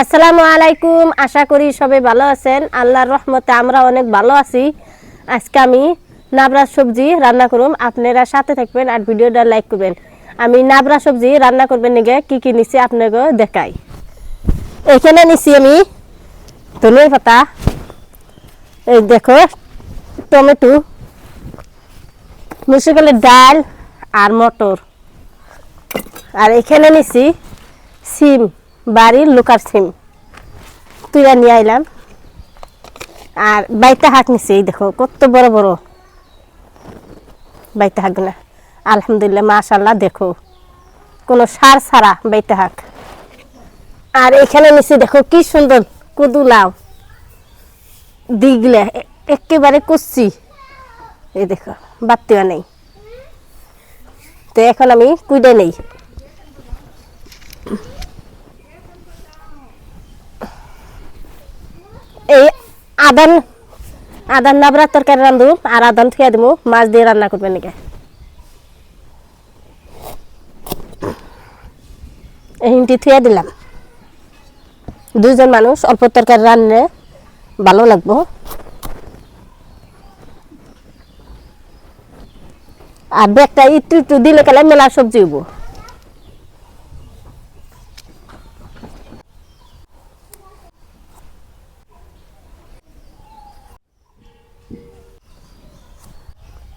আসসালামু আলাইকুম, আশা করি সবাই ভালো আছেন। আল্লাহর রহমতে আমরা অনেক ভালো আছি। আজকে আমি নাবরা সবজি রান্না করুম। আপনারা সাথে থাকবেন আর ভিডিওটা লাইক করবেন। আমি নাবরা সবজি রান্না করবেন নিগে, কি কি নিছি আপনাকে দেখাই। এখানে নিছি আমি ধনিয়া পাতা, এই দেখো, টমেটো মুসুকালের ডাল আর মটর। আর এখানে নিছি সিম। বাড়ির লোকার সিম। তুইরা নিয়ে আইলাম। আর বাইতে হাঁক নিছি, এই দেখো, কত বড় বড়। বাইতে হাঁক না আলহামদুলিল্লাহ মাশাল্লাহ দেখো। কোনো সার ছাড়া বাইতে হাঁক আর এখানে নিছি, দেখো, কি সুন্দর কুদু লাউ দিগলে একেবারে কচ্ছি। এই দেখো, বাত্তিও নেই। তো এখন আমি কুইডে নেই। এই আদান আদান নাবরার তরকারি রান্ধু আর আদান থুয়া দিমু, মাছ দিয়ে রান্না করবে নাকি? হিমটি থুয়া দিলাম। দুজন মানুষ অল্প তরকারি রান্নে ভালো লাগবো। আর ব্যাগটা একটু একটু দিলে গেলে মেলা সবজি হইব।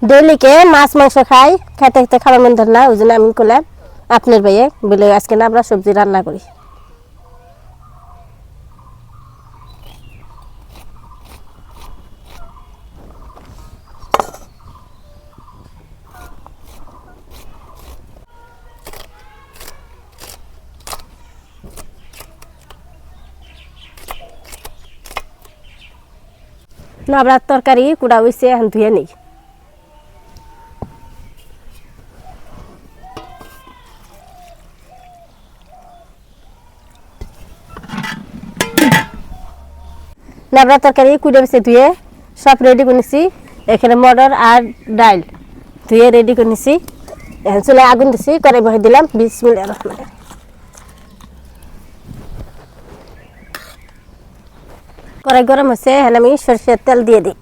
ডেলিকে মাছ, মাংস খাই খাইতে খাইতে খাবার মন ধরে না, ওই জন্য আমি করলাম আপনার ভাইয়ে বলে আজকে না আমরা সবজি রান্না করি। নাবড়ার তরকারি কুড়া এখন ধুয়ে নেই। নাবড়া তরকারি কুড়ে বেছে ধুয়ে সব রেডি করে নিছি। এখানে মটর আর ডাল ধুয়ে রেডি করে নিছি। এখন চুলে আগুন দিছি, কড়াই বহাই দিলাম। বিসমিল্লাহির রহমানির রহিম। কড়াই গরম হচ্ছে এখন আমি সরষের তেল দিয়ে দিই।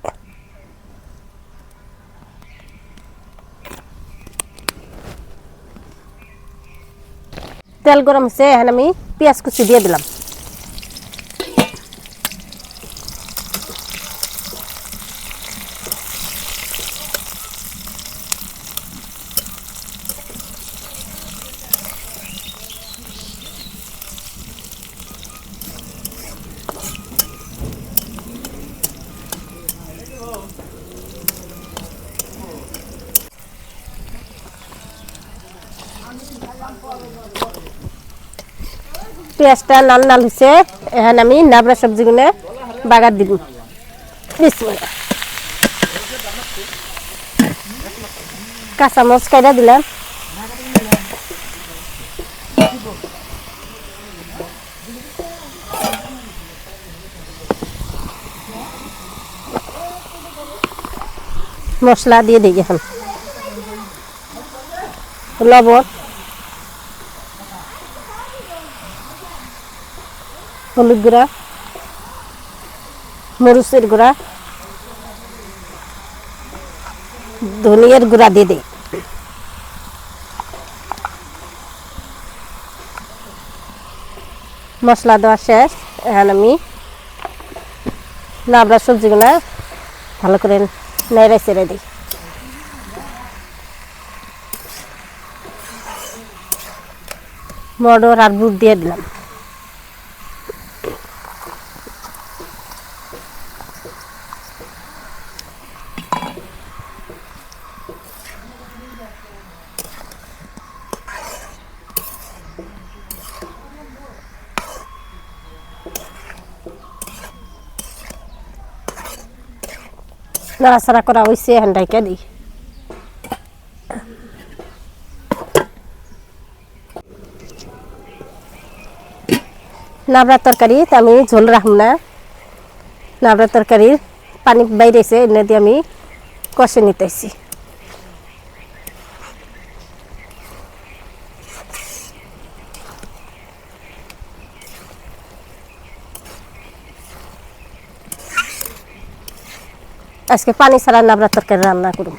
তেল গরম হচ্ছে এখন আমি পেঁয়াজ কুচি দিয়ে দিলাম। পেঁয়াজটা লাল লাল হয়েছে এখন আমি নাবড়া সবজিগুলো বাগার দিব। কাঁচামরিচ কাইটা দিলাম। মশলা দিয়ে দিই এখন। লবণ। হলুদ গুঁড়া, মরিচের গুঁড়া, ধনিয়ার গুঁড়া দিয়ে দিই মশলা দেওয়া শেষ। এখন আমি লাবড়া সবজিগুলো ভালো করে নেড়ে চেড়ে দিই। মটর আর বুট দিয়ে দিলাম। নাড়াচাড়া করা হয়েছে হ্যান্ডাইকে দিই নাবড়ার তরকারি আমি ঝোল রাখুন না। নাবড়ার তরকারির পানি বাইরেছে এনে দিয়ে আমি কষে নিতেছি। আজকে পানি ছাড়া নাবড়ার তরকারি রান্না করুন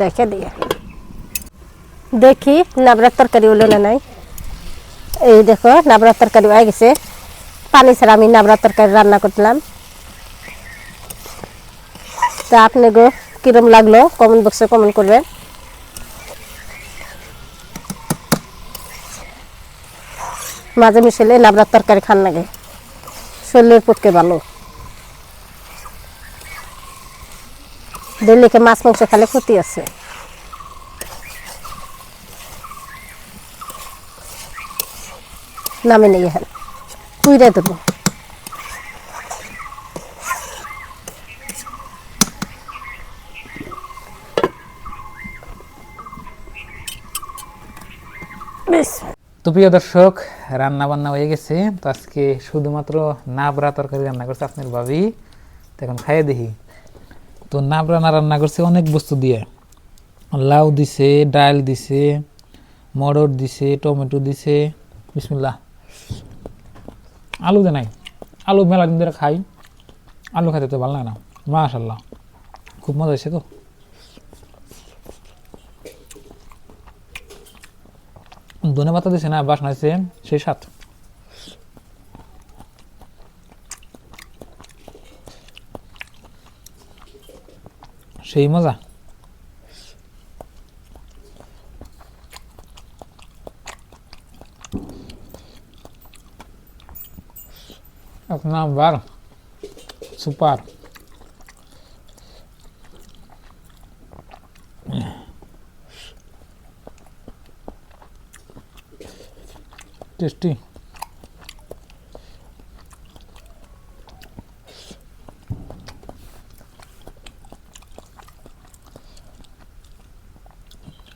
দেখে দিয়ে। দেখি নাবড়ার তরকারি হলো না নাই। এই দেখো, নাবড়ার তরকারি হয়ে গেছে। পানি ছাড়া আমি নাবড়ার তরকারি রান্না করলাম। তা আপনি গো কিরম লাগল? কমেন্ট বক্সে কমেন্ট করবেন। মাঝে মিশালে নাবড়ার তরকারি খান লাগে শরীরের পক্ষে ভালো। দিল্লিকে মাছ, মাংস খালে ক্ষতি আছে। নামে নেই এখানে। পুইরে দেবো তো প্রিয় দর্শক রান্না বান্না হয়ে গেছে। তো আজকে শুধুমাত্র নাবড়া তরকারি রান্না করছে আপনার ভাবি। তো এখন খাইয়ে দেখি। তো নাবড়া না রান্না করছে অনেক বস্তু দিয়ে। লাউ দিছে, ডাল দিছে, মটর দিছে, টমেটো দিছে। বিসমিল্লাহ। আলু দে নাই। আলু মেলা দিন ধরে খাই। আলু খাইতে তো ভালো লাগে না। মাশাল্লাহ খুব মজা হয়েছে তো। ধনে পাতা দিছে না বাসনা হয়েছে সেই সাত সেই মজা এক নাম্বার সুপার টেস্টি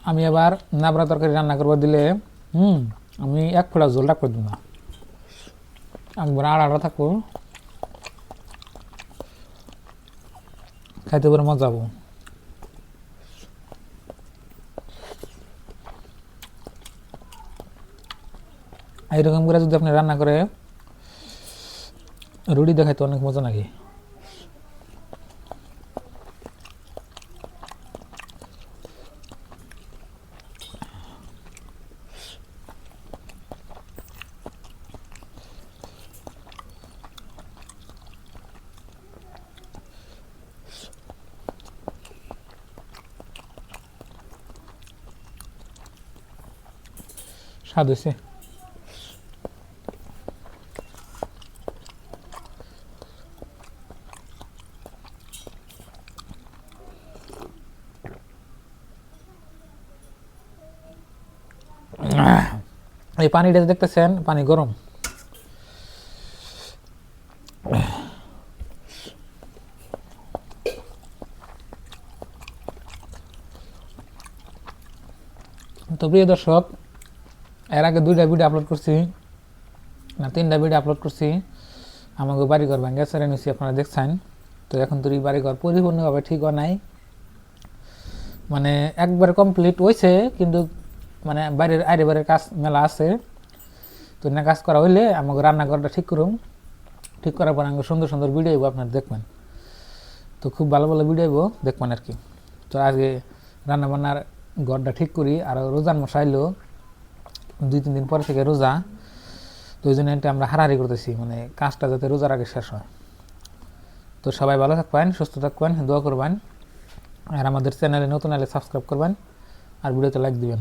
আমি আবার নাবড়া তরকারি রান্না করব, দিলে, হুম, আমি এক ফোঁটা জল রাখব না একবার আড়া আড়া থাকব। খাইতে পারে মজা হব এইরকম করে যদি আপনি রান্না করে রুটি দেখাইতে অনেক মজা নাকি স্বাদ হয়েছে এই পানিটা দেখতেছেন, পানি গরম। তো প্রিয় দর্শক, এর আগে দুইটা ভিডিও আপলোড করছি, না, তিনটা ভিডিও আপলোড করছি। আমাকে বাড়িঘর ভেঙে ছেড়ে নিছি আপনারা দেখছেন। তো এখন তো এই বাড়িঘর পরিপূর্ণভাবে ঠিক নাই। মানে একবার কমপ্লিট হয়েছে কিন্তু মানে বাইরের আইরে বাইরের কাজ মেলা আছে। তো না কাজ করা হইলে আমাকে রান্নাঘরটা ঠিক করুন। ঠিক করার পর আমাকে সুন্দর সুন্দর ভিডিও আপনার দেখবেন। তো খুব ভালো ভালো ভিডিও দেখবেন আর কি। তো আজকে রান্না বান্নার ঘরটা ঠিক করি, আর রোজান মশাইলো দুই তিন দিন পরে থেকে রোজা। তো ওই জন্য আমরা হারাহারি করতেছি মানে কাজটা যাতে রোজার আগে শেষ হয়। তো সবাই ভালো থাকবেন, সুস্থ থাকবেন, দোয়া করবেন। আর আমাদের চ্যানেলে নতুন আলে সাবস্ক্রাইব করবেন, আর ভিডিওতে লাইক দিবেন।